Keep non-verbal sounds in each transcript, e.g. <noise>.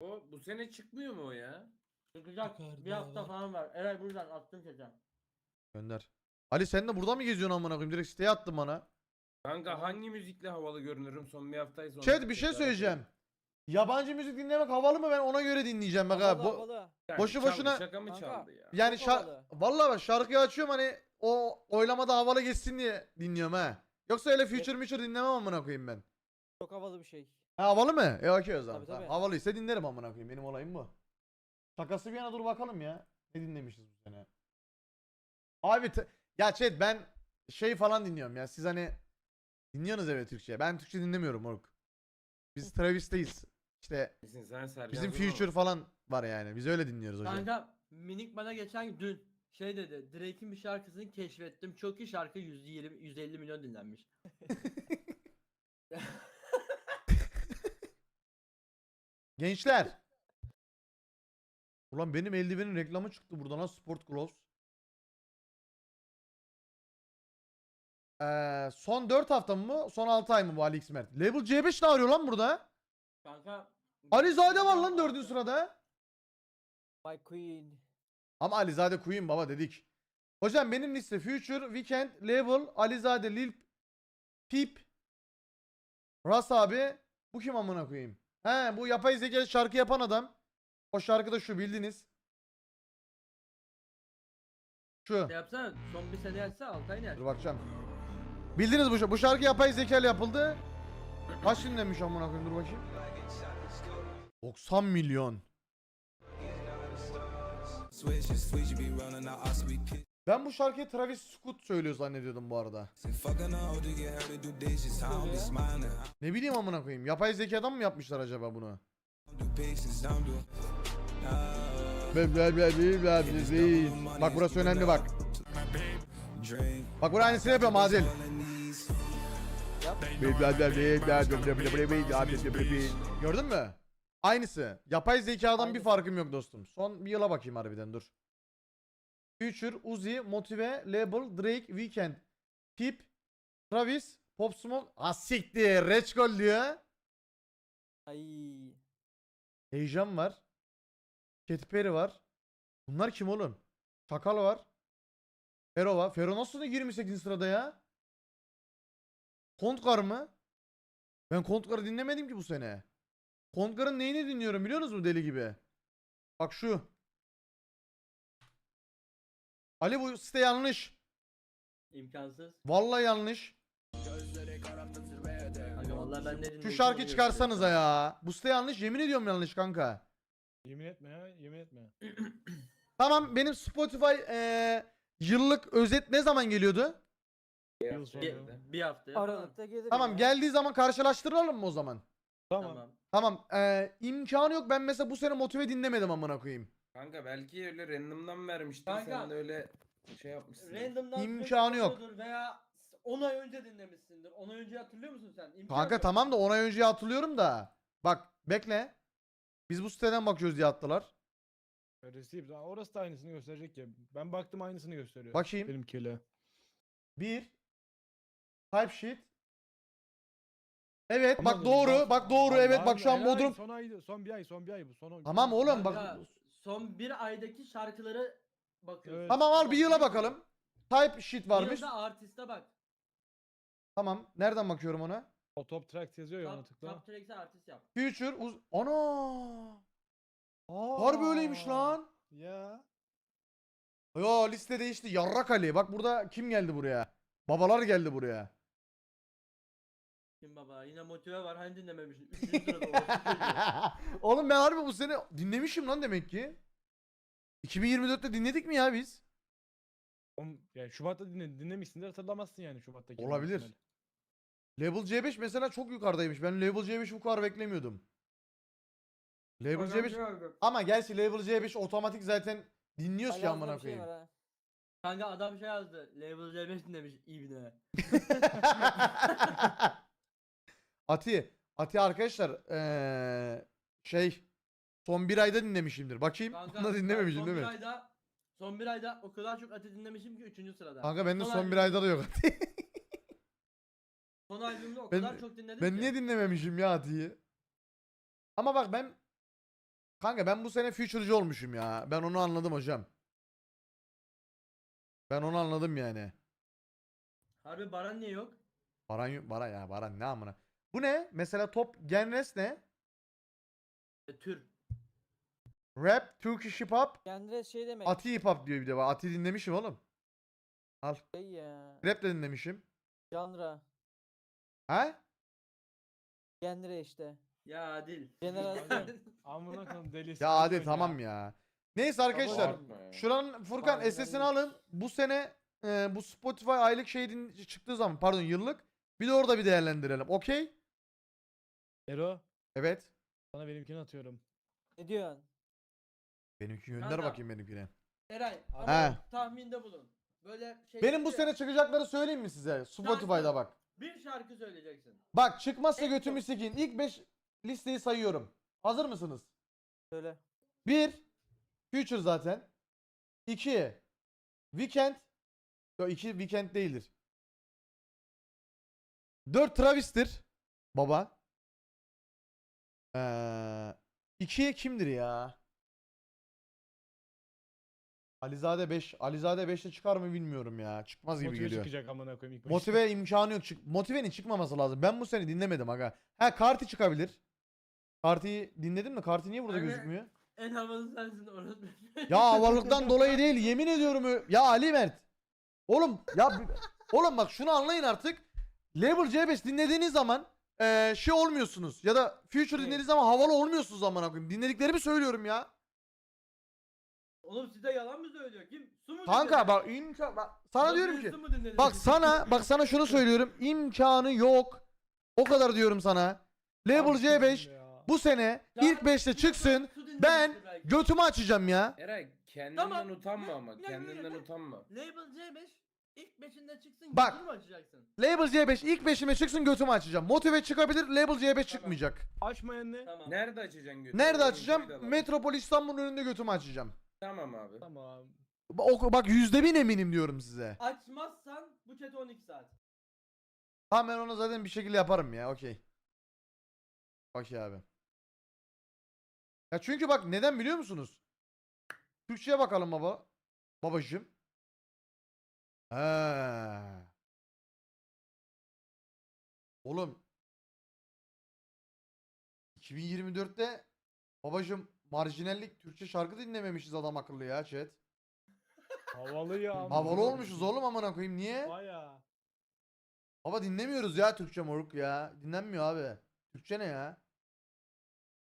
O bu sene çıkmıyor mu o ya? Çıkacak. Yukarıda Bir hafta var. falan var. Eray buradan attım çete. Gönder. Ali sen de burada mı geziyorsun amına koyayım? Direkt siteye attın bana. Kanka hangi müzikle havalı görünürüm son bir haftayı sonra. Chat bir şey söyleyeceğim. Yabancı müzik dinlemek havalı mı ben ona göre dinleyeceğim bak ha. Bu, boşu boşuna- Şaka mı Kanka, çaldı ya? yani şar- havalı. Vallahi bak şarkıyı açıyorum hani o oylamada havalı geçsin diye dinliyorum ha. Yoksa öyle future future dinlemem amına koyayım ben. Çok havalı bir şey. Ha havalı mı? E okey o zaman. Tabii, Tamam, tabii. Havalıysa dinlerim amına koyayım. Benim olayım bu. Şakası bir yana dur bakalım ya. Ne dinlemişiz bu sene? Abi ya chat ben şey falan dinliyorum ya. Siz hani dinliyorsunuz evet Türkçe. Ben Türkçe dinlemiyorum moruk. Biz Travis'teyiz. İşte Kesin sen Sercan bizim Zuma future falan var yani. Biz öyle dinliyoruz hocam. Kanka minik bana geçen gün dün şey dedi. Drake'in bir şarkısını keşfettim. Çok iyi şarkı 120 150 milyon dinlenmiş. <laughs> <laughs> Gençler. Ulan benim eldivenin reklamı çıktı burada lan Sport Gloves. Ee, son 4 hafta mı? Son 6 ay mı bu Ali X Mert? Label C5 ne arıyor lan burada? Kanka Alizade var lan 4. sırada. My Queen. Ama Alizade Queen baba dedik. Hocam benim liste Future, Weekend, Label, Alizade, Lil Peep, Ras abi. Bu kim amına koyayım? He bu yapay zeka şarkı yapan adam. O şarkı da şu bildiniz. Şu. şey yapsana son bir sene yazsa Altay ne Dur bakacağım. Bildiniz bu, şarkı- bu şarkı yapay zeka ile yapıldı. Kaç dinlenmiş amına koyayım dur bakayım. 90 milyon. Ben bu şarkıyı Travis Scott söylüyor zannediyordum bu arada. Ne bileyim amına koyayım. Yapay zekadan mı yapmışlar acaba bunu? Bak burası önemli bak. Bak burası aynısını yapıyorum Adil. Gördün mü? Aynısı. Yapay zekadan bir Aynısı. farkım yok dostum. Son bir yıla bakayım harbiden dur. Future, Uzi, Motive, Label, Drake, Weekend, Tip, Travis, Pop Smoke. Siktir. Red Gold diyor. Ay. Heyecan var. Katy Perry var. Bunlar kim oğlum? Çakal var. Fero var. Fero nasıl da 28. sırada ya? Kontkar mı? Ben Kontkar'ı dinlemedim ki bu sene. Kontkar'ın neyini dinliyorum biliyor musunuz deli gibi? Bak şu. Ali bu site yanlış. İmkansız. Vallahi yanlış. Kanka vallahi ben Şu şarkı onu çıkarsanıza ya. Bu site yanlış. Yemin ediyorum yanlış kanka. Yemin etme ya, yemin etme. <clears throat> Tamam benim Spotify eee, yıllık özet ne zaman geliyordu? Yıl sonu. gösteriyor. Bir, bir hafta. Aralıkta gelir. Tamam ya. geldiği zaman karşılaştıralım mı o zaman? Tamam. Tamam. Tamam eee imkanı yok ben mesela bu sene motive dinlemedim amına koyayım. Kanka belki öyle random'dan vermiştir. Kanka. Sen de öyle şey yapmışsın. Random'dan İmkanı yok. Veya 10 ay önce dinlemişsindir. 10 ay önce hatırlıyor musun sen? İmkan Kanka yok. tamam da 10 ay önce hatırlıyorum da. Bak bekle. Biz bu siteden bakıyoruz diye attılar. Receipt. Aa, Orası da aynısını gösterecek ya. Ben baktım aynısını gösteriyor. Bakayım. Benimkiyle. 1 Type sheet. Evet bak doğru. Bak doğru Lan evet bak şu an helal, Bodrum. Son ay, son bir ay, son bir ay bu. Son Tamam oğlum bak. Kanka, son bir aydaki şarkıları bakıyorsun. Evet. Tamam al bir yıla bakalım. Type sheet Bir varmış. yılda artiste bak. Tamam. Nereden bakıyorum ona? O top tracks yazıyor ya ona Top, tıkla. top tracks'e artist yap. Future uz Ana! Aa, Harbi öyleymiş lan. Ya. Yo liste değişti. Yarrak Ali. Bak burada kim geldi buraya? Babalar geldi buraya. Kim baba yine motive var hani dinlememişsin. Üçüncü sırada. <laughs> Oğlum ben harbi bu sene dinlemişim lan demek ki. 2024'te dinledik mi ya biz? Oğlum, yani Şubat'ta dinle, dinlemişsindir hatırlamazsın yani Şubat'taki. Olabilir. ihtimalle. Level C5 mesela çok yukarıdaymış. Ben Level C5'i bu kadar beklemiyordum. Level C5 ama gerçi Level C5 otomatik zaten dinliyoruz ki amına şey koyayım. Kanka adam şey yazdı. Label C5 dinlemiş ibne. <laughs> Ati, Ati arkadaşlar eee, şey son bir ayda dinlemişimdir. Bakayım. <laughs> Kanka Bunu da dinlememişim son değil bir mi? ayda son bir ayda o kadar çok Ati dinlemişim ki üçüncü sırada. Kanka bende Son son bir ayda da yok. Son albümde o Ben- kadar çok dinledim ben ki. niye dinlememişim ya Ati'yi? Ama bak ben Kanka ben bu sene future'cı olmuşum ya. Ben onu anladım hocam. Ben onu anladım yani. Harbi Baran niye yok? Baran yok- Baran ya Baran ne amına. Bu ne? Mesela top genres ne? E, tür. Rap, Turkish hip hop, Kendine şey demek. Ati hip hop diyor bir de. Bak, Ati dinlemişim oğlum. Al. Şey ya. Rap de dinlemişim. Janra. Ha? Genre işte. Ya Adil. Jenerasyon. <laughs> Amına koyayım delisi. Ya hadi tamam ya. Neyse arkadaşlar. Şuranın Furkan Aynen SS'ini öyle. alın. Bu sene e, bu Spotify aylık şey din- çıktığı zaman pardon yıllık bir de orada bir değerlendirelim. Okey? Ero Evet. sana benimkini atıyorum. ne diyorsun? Benimki gönder Kanka. bakayım benimkine. Eray He. tahminde bulun. Böyle şey Benim bu sene çıkacakları söyleyeyim mi size? Spotify'da bak. bir şarkı söyleyeceksin. Bak çıkmazsa En götümü sikin. İlk 5 listeyi sayıyorum. Hazır mısınız? Söyle. 1 Future zaten. 2 Weekend. Yok 2 Weekend değildir. 4 Travis'tir. Baba. Ee, 2 kimdir ya? Alizade 5. Alizade 5'te çıkar mı bilmiyorum ya. Çıkmaz gibi Motive geliyor. çıkacak amına koyayım ilk başta. Motive imkanı yok. Çık Motive'nin çıkmaması lazım. Ben bu sene dinlemedim aga. Ha Karti çıkabilir. Karti'yi dinledim de Karti niye burada Aynen. gözükmüyor? En havalı sensin orası. Ya <laughs> havalıktan dolayı değil yemin ediyorum. ö- Ya Ali Mert. Oğlum ya bi- oğlum bak şunu anlayın artık. Label C5 dinlediğiniz zaman eee, şey olmuyorsunuz ya da Future dinlediğiniz zaman havalı olmuyorsunuz amına koyayım. Dinlediklerimi söylüyorum ya. Oğlum size yalan mı söylüyor? Kim? Su mu Kanka bak imkan bak sana diyorum ki bak sana bak sana şunu <laughs> söylüyorum. imkanı yok. O kadar diyorum sana. Label Abi C5 sikeyim ya. bu sene Ya ilk 5'te su- çıksın. Ben belki. götümü açacağım ya. Eray kendinden Tamam. utanma Ya, ama. ya, ya, Kendinden ya. utanma. Label C5 ilk 5'inde çıksın. Bak. gözünü mü açacaksın? Label C5 ilk 5'ime çıksın götümü açacağım. Motive çıkabilir. Label C5 çıkmayacak. Açmayan ne? Tamam. Nerede açacaksın götünü? Nerede açacağım? Metropol İstanbul'un önünde götümü açacağım. Tamam abi. Tamam. O, bak yüzde bin eminim diyorum size. Açmazsan bu chat 12 saat. Tamam ben onu zaten bir şekilde yaparım ya. Okey. Okey abi. Ya çünkü bak neden biliyor musunuz? Türkçe'ye bakalım baba. Babacığım. Ha. Oğlum. 2024'te babacığım marjinallik Türkçe şarkı dinlememişiz adam akıllı ya chat. Havalı ya. amına Havalı koyayım. olmuşuz oğlum amına koyayım niye? Baya. Baba dinlemiyoruz ya Türkçe moruk ya. Dinlenmiyor abi. Türkçe ne ya?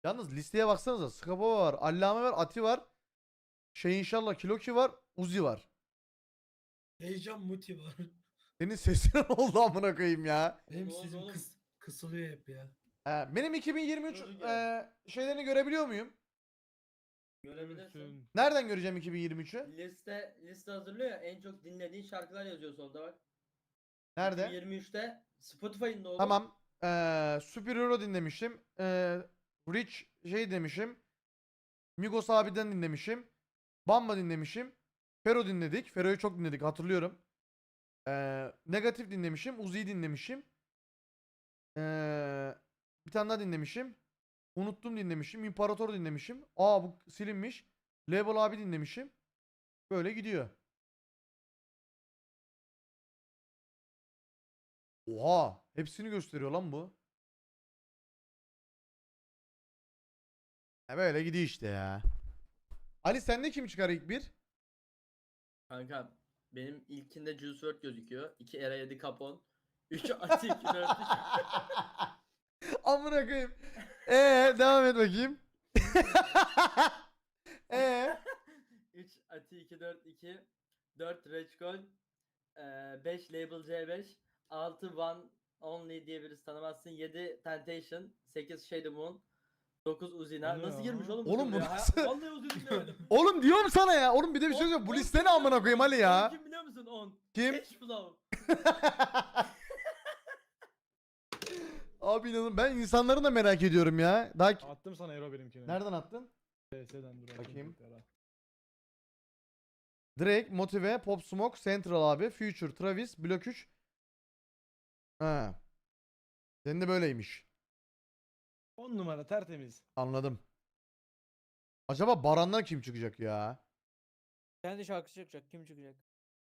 Yalnız listeye baksanıza. Skapa var, Allame var, Ati var. Şey inşallah Kiloki var, Uzi var. Heyecan muti var. Senin sesin ne <laughs> oldu amına koyayım ya? Benim oldu sesim oğlum? kıs, kısılıyor hep ya. He, benim 2023 Çocuk eee, şeylerini görebiliyor muyum? Görebilirsin. Nereden göreceğim 2023'ü? Liste liste hazırlıyor ya en çok dinlediğin şarkılar yazıyor solda bak. Nerede? 23'te Spotify'ın da oğlum. Tamam. Eee Super Hero dinlemişim. Eee Rich şey demişim. Migos abiden dinlemişim. Bamba dinlemişim. Fero dinledik. Fero'yu çok dinledik hatırlıyorum. Eee negatif dinlemişim. Uzi'yi dinlemişim. Eee bir tane daha dinlemişim. Unuttum dinlemişim. İmparator dinlemişim. Aa bu silinmiş. Label abi dinlemişim. Böyle gidiyor. Oha, hepsini gösteriyor lan bu. Ya böyle gidiyor işte ya. Ali sende kim çıkar ilk bir? Kanka benim ilkinde Juice WRLD gözüküyor. 2 Era 7 Capone. 3 Ati 2 4 Amına koyayım. Ee devam et bakayım. <laughs> Ee 3 Ati 2 4 2 4 Reçkol 5 Label C5 6 One Only diye birisi tanımazsın 7 Temptation 8 Shady Moon 9 Uzina O ne Nasıl ya? girmiş oğlum Oğlum bu buraya? Ha- nasıl- Vallahi Uzi dinlemedim <laughs> oğlum diyorum sana ya. Oğlum bir de bir şey On- söyleyeyim. Bu on liste ne kim amına koyayım Ali ya? On Kim biliyor musun 10? Kim? Cash <laughs> Flow. Abi inanın ben insanları da merak ediyorum ya. Daha Attım sana Ero benimkini. Nereden attın? PS'den dur. Bakayım. tekrar. Drake, Motive, Pop Smoke, Central abi, Future, Travis, Block 3. Ha. Senin de böyleymiş. 10 numara tertemiz. Anladım. Acaba Baran'dan kim çıkacak ya? Kendi şarkısı çıkacak. Kim çıkacak?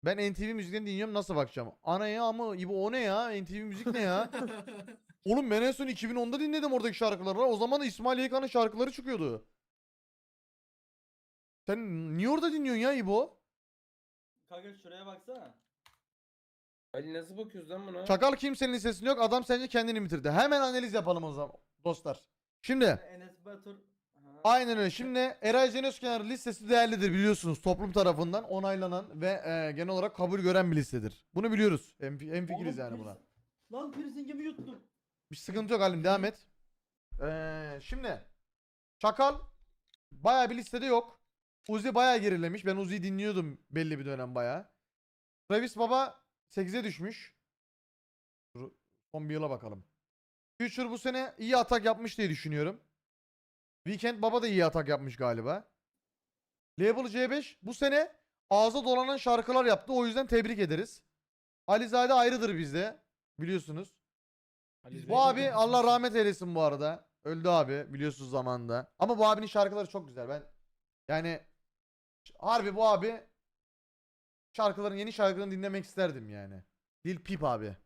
Ben NTV müziklerini dinliyorum nasıl bakacağım? Ana ya ama İbo o ne ya? NTV müzik ne ya? <laughs> Oğlum ben en son 2010'da dinledim oradaki şarkıları. O zaman da İsmail Yaykan'ın şarkıları çıkıyordu. Sen niye orada dinliyorsun ya İbo? Kanka şuraya baksana. Ali nasıl bakıyoruz lan buna? Çakal kimsenin listesinde yok. Adam sence kendini bitirdi. Hemen analiz yapalım o zaman dostlar. Şimdi Enes Batur. Ha. aynen öyle. Şimdi Eray Can Özkenar listesi değerlidir biliyorsunuz. Toplum tarafından onaylanan ve e, genel olarak kabul gören bir listedir. Bunu biliyoruz. En, en fikiriz Oğlum yani buna. piercing- Lan piercingimi yuttum. Bir sıkıntı yok Halim devam et. Ee, şimdi Çakal baya bir listede yok. Uzi baya gerilemiş. Ben Uzi'yi dinliyordum belli bir dönem baya. Travis Baba 8'e düşmüş. Dur, Son bir yıla bakalım. Future bu sene iyi atak yapmış diye düşünüyorum. Weekend Baba da iyi atak yapmış galiba. Label C5 bu sene ağza dolanan şarkılar yaptı. O yüzden tebrik ederiz. Alizade ayrıdır bizde. Biliyorsunuz. Ali Bu abi Allah rahmet eylesin bu arada. Öldü abi biliyorsunuz zamanında. Ama bu abinin şarkıları çok güzel. Ben yani harbi bu abi şarkıların yeni şarkılarını dinlemek isterdim yani. Lil Peep abi.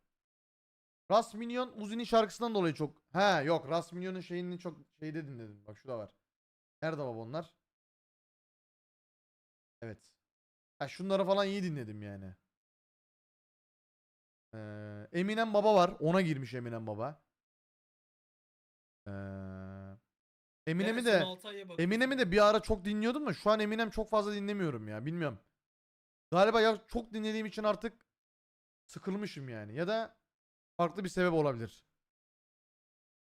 Ras Minyon Uzi'nin şarkısından dolayı çok. He yok Ras Minyon'un şeyini çok şeyde dinledim. Bak şurada var. Nerede baba onlar? Evet. Ha şunları falan iyi dinledim yani. Ee, Eminem Baba var. Ona girmiş Eminem Baba. Ee, Eminem'i de. Eminem'i de bir ara çok dinliyordum da şu an Eminem çok fazla dinlemiyorum ya. Bilmiyorum. Galiba ya çok dinlediğim için artık sıkılmışım yani. Ya da farklı bir sebep olabilir.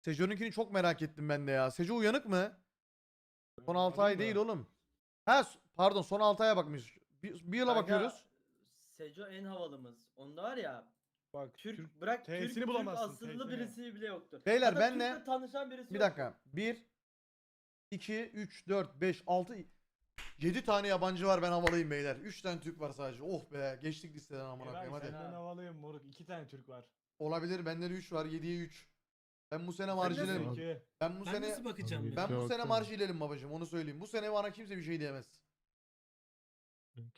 Sejo'nunkini çok merak ettim ben de ya. Sejo uyanık mı? Son 6 ay değil oğlum. Ha pardon son 6 aya bakmış. Bir, bir yıla Kanka, bakıyoruz. Seco en havalımız. Onda var ya Bak Türk, Türk bırak Türk, Türk bulamazsın, T'sini. birisi bile yoktur. Beyler, Hatta benle- Türk'le tanışan birisi Bir dakika. 1 2 3 4 5 6 7 tane yabancı var ben havalıyım beyler. 3 tane Türk var sadece. Oh be geçtik listeden amına koyayım hadi. senden havalıyım moruk. İki tane Türk var. Olabilir bende de 3 var 7'ye 3. Ben bu sene nasıl- marjinelim. İki. Ben bu Ben sene nasıl bakacağım ya? ben bu sene yok. marjinelim babacım onu söyleyeyim. Bu sene bana kimse bir şey diyemez.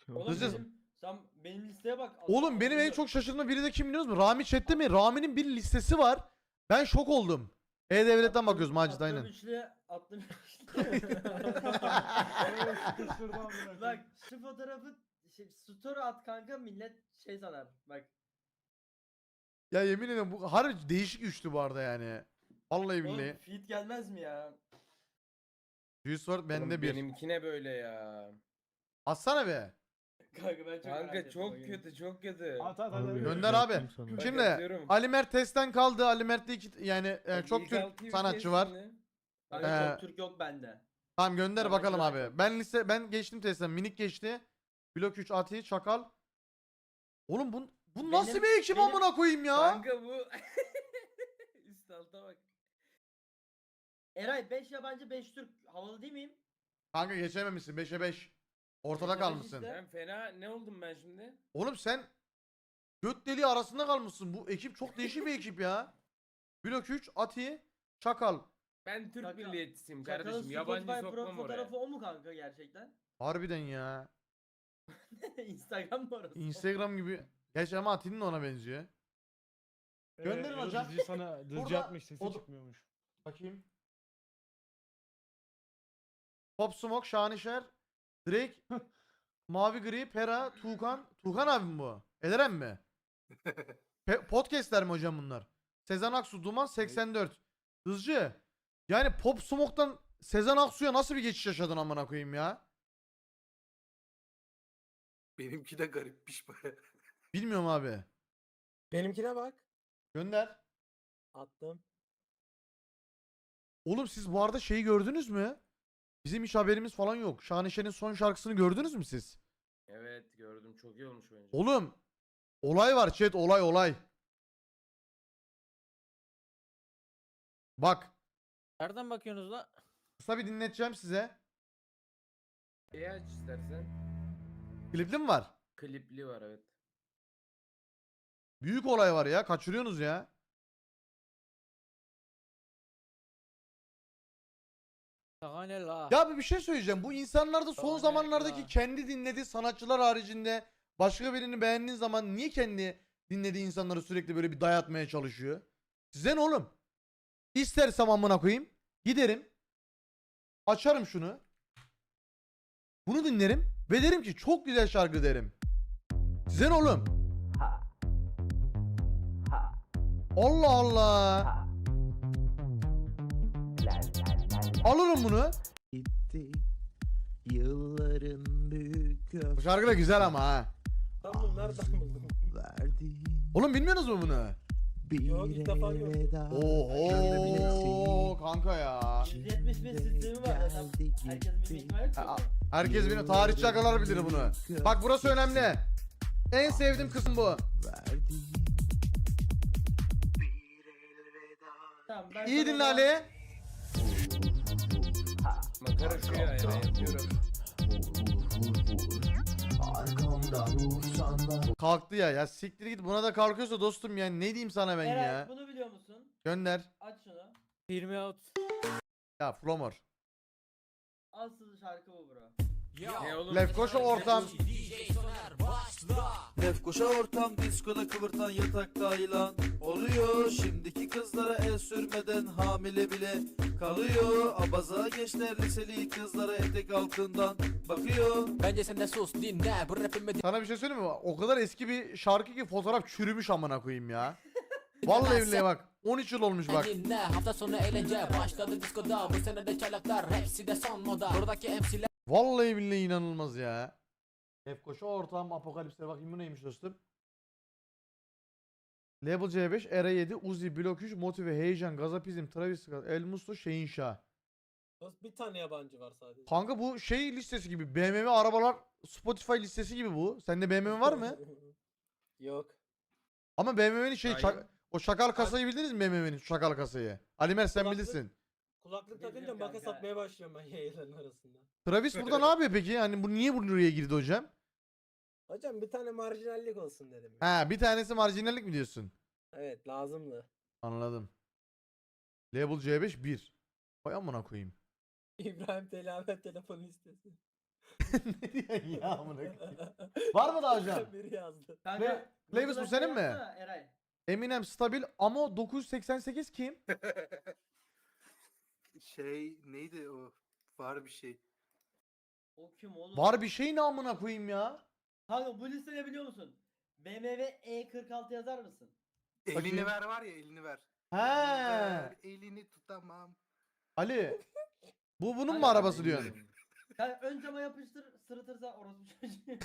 Oğlum Hızlı- benim, sen benim listeye bak. Oğlum benim en çok şaşırdığım biri de kim biliyor musun? Rami chatte mi? Rami'nin bir listesi var. Ben şok oldum. E-Devlet'ten bakıyoruz Macit aynen. üçlü, attım Evet, sıkıştırdı <laughs> amına koyayım. Bak şu fotoğrafı şey, story at kanka millet şey sanar. Bak Ya yemin ederim bu harbi değişik üçlü bu arada yani. Vallahi oğlum billahi. feed gelmez mi ya? Juice WRLD bende Oğlum bir. Benimkine böyle ya. Atsana be. Kanka ben çok merak Kanka ettim çok o gün. kötü çok kötü. At at at. Gönder abi. Bak Şimdi atıyorum. Ali Mert testten kaldı. Ali Mert'te iki yani e, Bak, çok ilk Türk sanatçı var. Kanka Ee, çok Türk yok bende. Tamam gönder Tamam, bakalım abi. Ben liste ben geçtim testten. Minik geçti. Blok 3 Ati, Çakal. Oğlum bu bu nasıl Benim- bir ekip benim- amına koyayım ya? Kanka bu <laughs> üst alta bak. Eray 5 yabancı 5 Türk havalı değil miyim? Kanka geçememişsin 5'e 5. Ortada Beşe beş kalmışsın. işte. Ben fena ne oldum ben şimdi? Oğlum sen göt deliği arasında kalmışsın. Bu ekip çok değişik bir ekip ya. Blok 3 Ati, Çakal. Ben Türk Çakal- milliyetçisiyim Çakal'ın kardeşim. Yabancı Spotify sokmam profil oraya. fotoğrafı o mu kanka gerçekten? Harbiden ya. <laughs> Instagram mı orası? Instagram gibi. Gerçi ama Ati'nin de ona benziyor. Gönderin Yunus hocam. Dizi sana <laughs> dızcı Burada atmış sesi o çıkmıyormuş. Bakayım. Pop Smoke, Şanışer, Drake, Mavi Gri, Pera, Tuğkan. Tuğkan abi mi bu? Ederem mi? Pe- podcastler mi hocam bunlar? Sezen Aksu, Duman 84. Hızcı. Yani Pop Smoke'tan Sezen Aksu'ya nasıl bir geçiş yaşadın amına koyayım ya? Benimki de garipmiş baya. Bilmiyorum abi. Benimkine bak. Gönder. Attım. Oğlum siz bu arada şeyi gördünüz mü? Bizim hiç haberimiz falan yok. Şanışer'in son şarkısını gördünüz mü siz? Evet gördüm çok iyi olmuş bence. Oğlum olay var chat olay olay. Bak Nereden bakıyorsunuz la? kısa bir dinleteceğim size. Şeyi aç istersen. Klipli mi var? Klipli var evet. Büyük olay var ya kaçırıyorsunuz ya. Ya bir bir şey söyleyeceğim. Bu insanlarda son zamanlardaki kendi dinlediği sanatçılar haricinde başka birini beğendiğin zaman niye kendi dinlediği insanları sürekli böyle bir dayatmaya çalışıyor? Size ne oğlum? İstersem amına koyayım. Giderim. Açarım şunu. Bunu dinlerim ve derim ki çok güzel şarkı derim. Size ne oğlum? Allah Allah. Alırım bunu. gitti Yılların büyük Bu şarkı da güzel ama ha. Bunu nereden buldun? verdiğin Oğlum bilmiyorsunuz mu bunu? bir Yok, ilk defa gördüm. elveda Oho kanka ya. 170 bin sistemi var. Geldi Herkesin bilme gitti. ihtimali. Herkes benim tarih şakalar bilir bunu. Bak burası önemli. En sevdiğim kısım bu. Verdiğin Tamam, ben İyi dinle Ali. Makara şu ya ya yapıyorum. arkamdan vursan da Kalktı ya. Ya siktir git buna da kalkıyorsa dostum ya. Ne diyeyim sana ben Eray ya. bunu biliyor musun? Gönder. Aç şunu. 20 out. Ya Flomor. Asıl şarkı bu bro. Lefkoşa ortam. Lefkoşa ortam diskoda kıvırtan yatakta ayılan Oluyor şimdiki kızlara el sürmeden hamile bile kalıyor Abaza gençler liseli kızlara etek altından bakıyor Bence sen de sus dinle bu rapimi Sana bir şey söyleyeyim mi? O kadar eski bir şarkı ki fotoğraf çürümüş amına koyayım ya. <laughs> Vallahi billahi bak. 13 yıl olmuş bak. dinle. Hafta sonu eğlence başladı diskoda. Bu sene de çalaklar hepsi de son moda. Buradaki MC'ler Vallahi billahi inanılmaz ya. Lefkoşa ortam apokalipse bakayım bu neymiş dostum. Label C5, Era 7, Uzi, Blok 3, Motive, Heyecan, Gazapizm, Travis Scott, El Musto, Şehinşah. Bir tane yabancı var sadece. Kanka bu şey listesi gibi BMW arabalar Spotify listesi gibi bu. Sende BMW var mı? <laughs> Yok. Ama BMW'nin şey Hayır. o şakal kasayı bildiniz mi BMW'nin şakal kasayı? Alimer sen Kulaklık- bilirsin. Kulaklık takınca makas kanka. atmaya başlıyorum ben <laughs> yayınların arasında. Travis burada ne yapıyor peki? Hani bu niye buraya girdi hocam? Hocam bir tane marjinallik olsun dedim. Ha bir tanesi marjinallik mi diyorsun? Evet lazımdı. Anladım. Label C5 1. Vay amına koyayım. <laughs> İbrahim Telavet telefonu istesin. ne diyorsun ya <laughs> amına koyayım? Var mı daha hocam? Biri yazdı. Kanka, Flavis bu senin şey mi? Eray. Eminem stabil ama 988 kim? Şey neydi o? Var bir şey. O kim oğlum? Var bir şey ne amına koyayım ya? Kanka bu liste ne biliyor musun? BMW E46 yazar mısın? Bakayım. Elini ver var ya elini ver. He. Ver, elini tutamam. Ali. Bu bunun mu Hayır, arabası diyorsun? Kanka ön cama yapıştır sırıtırsa orospu çocuğu. <laughs>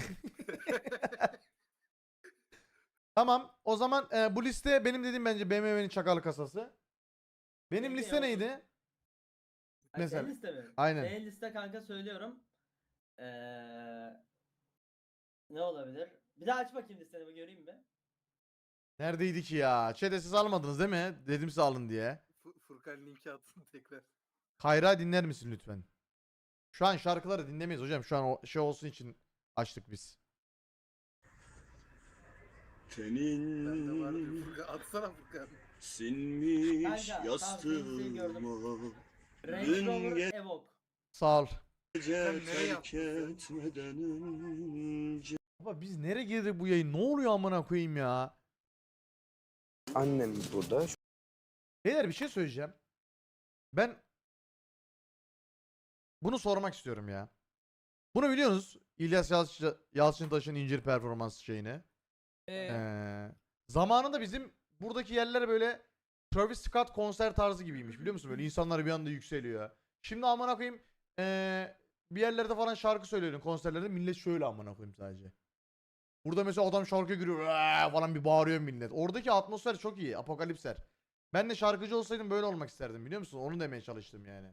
Tamam. O zaman e, bu liste benim dediğim bence BMW'nin çakal kasası. Benim Peki, liste ya, neydi? Mesela. senin liste mi? Aynen. En liste kanka söylüyorum. Ee, ne olabilir? Bir daha aç bakayım listeni bir göreyim mi? Neredeydi ki ya? Chat'e siz almadınız değil mi? Dedim size alın diye. Fu- Furkan linki atsın tekrar. Kayra dinler misin lütfen? Şu an şarkıları dinlemeyiz hocam. Şu an o şey olsun için açtık biz. Var bir Furkan. Atsana Furkan. Sinmiş Kanka, gördüm. yastığıma Range Rover Evoque. Sağ ol. Gece terk etmeden önce Baba biz nereye girdik bu yayın? Ne oluyor amına koyayım ya? Annem burada. Beyler bir şey söyleyeceğim. Ben bunu sormak istiyorum ya. Bunu biliyorsunuz. İlyas Yalçın, Yalçıntaş'ın incir performans şeyini. Ee, Ee, zamanında bizim buradaki yerler böyle Travis Scott konser tarzı gibiymiş biliyor musun? Böyle insanlar bir anda yükseliyor. Şimdi amına koyayım ee, bir yerlerde falan şarkı söylüyorum konserlerde millet şöyle amına koyayım sadece. Burada mesela adam şarkı giriyor falan bir bağırıyor millet. Oradaki atmosfer çok iyi. Apokalipser. Ben de şarkıcı olsaydım böyle olmak isterdim biliyor musun? Onu demeye çalıştım yani.